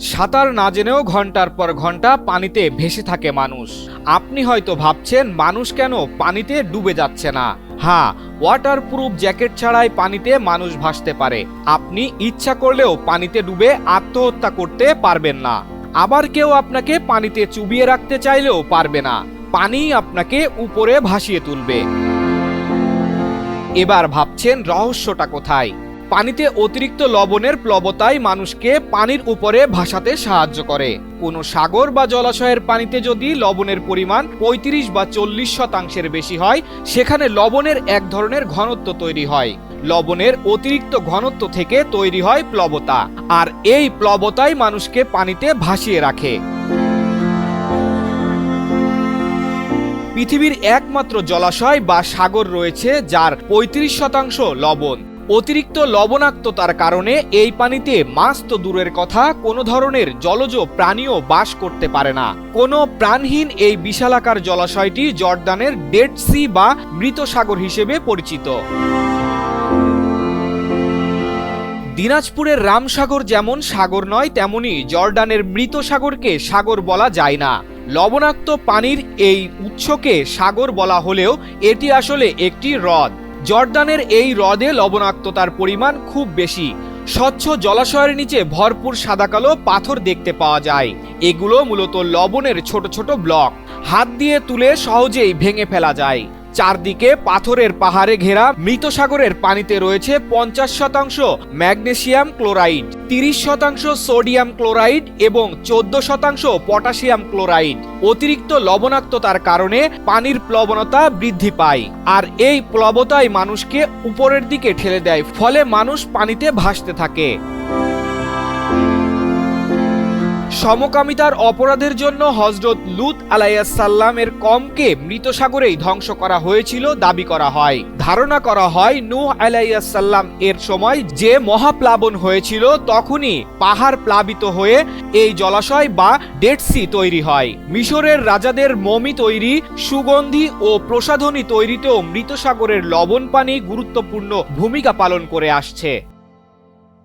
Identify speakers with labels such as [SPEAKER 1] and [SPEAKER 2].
[SPEAKER 1] সাঁতার না জেনেও ঘণ্টার পর ঘণ্টা পানিতে ভেসে থাকে মানুষ। আপনি হয়তো ভাবছেন, মানুষ কেন পানিতে ডুবে যাচ্ছে না? হ্যাঁ ওয়াটার প্রুফ জ্যাকেট ছাড়াই পানিতে মানুষ ভাসতে পারে। আপনি ইচ্ছা করলেও পানিতে ডুবে আত্মহত্যা করতে পারবেন না। আবার কেউ আপনাকে পানিতে চুবিয়ে রাখতে চাইলেও পারবে না। পানি আপনাকে উপরে ভাসিয়ে তুলবে। এবার ভাবছেন রহস্যটা কোথায়? পানিতে অতিরিক্ত লবণের প্লবতাই মানুষকে পানির উপরে ভাসাতে সাহায্য করে। কোনো সাগর বা জলাশয়ের পানিতে যদি লবণের পরিমাণ পঁয়ত্রিশ বা চল্লিশ শতাংশের বেশি হয়, সেখানে লবণের এক ধরনের ঘনত্ব তৈরি হয়। লবণের অতিরিক্ত ঘনত্ব থেকে তৈরি হয় প্লবতা, আর এই প্লবতাই মানুষকে পানিতে ভাসিয়ে রাখে। পৃথিবীর একমাত্র জলাশয় বা সাগর রয়েছে, যার পঁয়ত্রিশ শতাংশ লবণ। অতিরিক্ত লবণাক্ততার কারণে এই পানিতে মাছ তো দূরের কথা, কোনো ধরনের জলজ প্রাণীও বাস করতে পারে না। কোনো প্রাণহীন এই বিশালাকার জলাশয়টি জর্দানের ডেড সি বা মৃত সাগর হিসেবে পরিচিত। দিনাজপুরের রামসাগর যেমন সাগর নয়, তেমনি জর্ডানের মৃত সাগরকে সাগর বলা যায় না। লবণাক্ত পানির এই উৎসকে সাগর বলা হলেও এটি আসলে একটি হ্রদ। জর্দানের এই হ্রদে লবণাক্ততার পরিমাণ খুব বেশি। স্বচ্ছ জলাশয়ের নিচে ভরপুর সাদাকালো পাথর দেখতে পাওয়া যায়। এগুলো মূলত লবণের ছোট ছোট ব্লক। হাত দিয়ে তুলে সহজেই ভেঙে ফেলা যায়। চারদিকে পাথরের পাহাড়ে ঘেরা মৃত সাগরের পানিতে রয়েছে পঞ্চাশ শতাংশ ম্যাগনেসিয়াম ক্লোরাইড, তিরিশ শতাংশ সোডিয়াম ক্লোরাইড এবং চোদ্দ শতাংশ পটাশিয়াম ক্লোরাইড। অতিরিক্ত লবণাক্ততার কারণে পানির প্লবনতা বৃদ্ধি পায় আর এই প্লবতাই মানুষকে উপরের দিকে ঠেলে দেয়, ফলে মানুষ পানিতে ভাসতে থাকে। সমকামিতার অপরাধের জন্য হজরত লুত আলাইসাল্লামের কমকে মৃত সাগরেই ধ্বংস করা হয়েছিল দাবি করা হয়। ধারণা করা হয় নূহ আলাইসাল্লাম এর সময় যে মহাপ্লাবন হয়েছিল তখনই পাহাড় প্লাবিত হয়ে এই জলাশয় বা ডেড সি তৈরি হয়। মিশরের রাজাদের মমি তৈরি, সুগন্ধি ও প্রসাধনী তৈরিতেও মৃত সাগরের লবণ পানি গুরুত্বপূর্ণ ভূমিকা পালন করে আসছে।